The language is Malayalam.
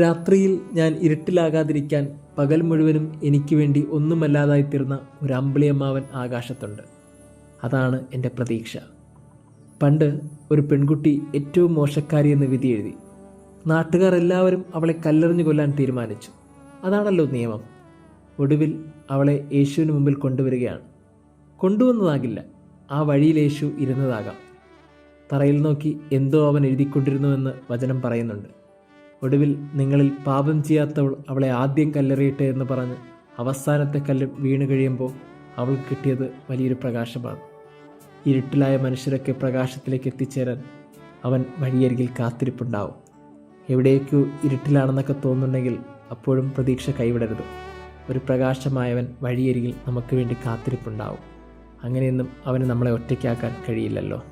രാത്രിയിൽ ഞാൻ ഇരുട്ടിലാകാതിരിക്കാൻ പകൽ മുഴുവനും എനിക്ക് വേണ്ടി ഒന്നുമല്ലാതായി തീർന്ന ഒരു അമ്പിളിയമ്മാവൻ ആകാശത്തുണ്ട്. അതാണ് എന്റെ പ്രതീക്ഷ. പണ്ട് ഒരു പെൺകുട്ടി ഏറ്റവും മോശക്കാരി എന്ന് വിധി എഴുതി. നാട്ടുകാർ എല്ലാവരും അവളെ കല്ലെറിഞ്ഞു കൊല്ലാൻ തീരുമാനിച്ചു. അതാണല്ലോ നിയമം. ഒടുവിൽ അവളെ യേശുവിന് മുമ്പിൽ കൊണ്ടുവരികയാണ്. കൊണ്ടുവന്നതാകില്ല. ആ വഴിയിൽ യേശു ഇരുന്നതാകാം. തറയിൽ നോക്കി എന്തോ അവൻ എഴുതിക്കൊണ്ടിരുന്നുവെന്ന് വചനം പറയുന്നുണ്ട്. ഒടുവിൽ നിങ്ങളിൽ പാപം ചെയ്യാത്തവൾ അവളെ ആദ്യം കല്ലെറിയട്ടെ എന്ന് പറഞ്ഞ് അവസാനത്തെ കല്ല് വീണ് കഴിയുമ്പോൾ അവൾ കിട്ടിയത് വലിയൊരു പ്രകാശമാണ്. ഇരുട്ടിലായ മനുഷ്യരൊക്കെ പ്രകാശത്തിലേക്ക് എത്തിച്ചേരാൻ അവൻ വഴിയരികിൽ കാത്തിരിപ്പുണ്ടാവും. എവിടേക്കോ ഇരുട്ടിലാണെന്നൊക്കെ തോന്നുന്നുണ്ടെങ്കിൽ അപ്പോഴും പ്രതീക്ഷ കൈവിടരുത്. ഒരു പ്രകാശമായവൻ വഴിയരികിൽ നമുക്ക് വേണ്ടി കാത്തിരിപ്പുണ്ടാവും. അങ്ങനെയൊന്നും അവന് നമ്മളെ ഒറ്റയ്ക്കാക്കാൻ കഴിയില്ലല്ലോ.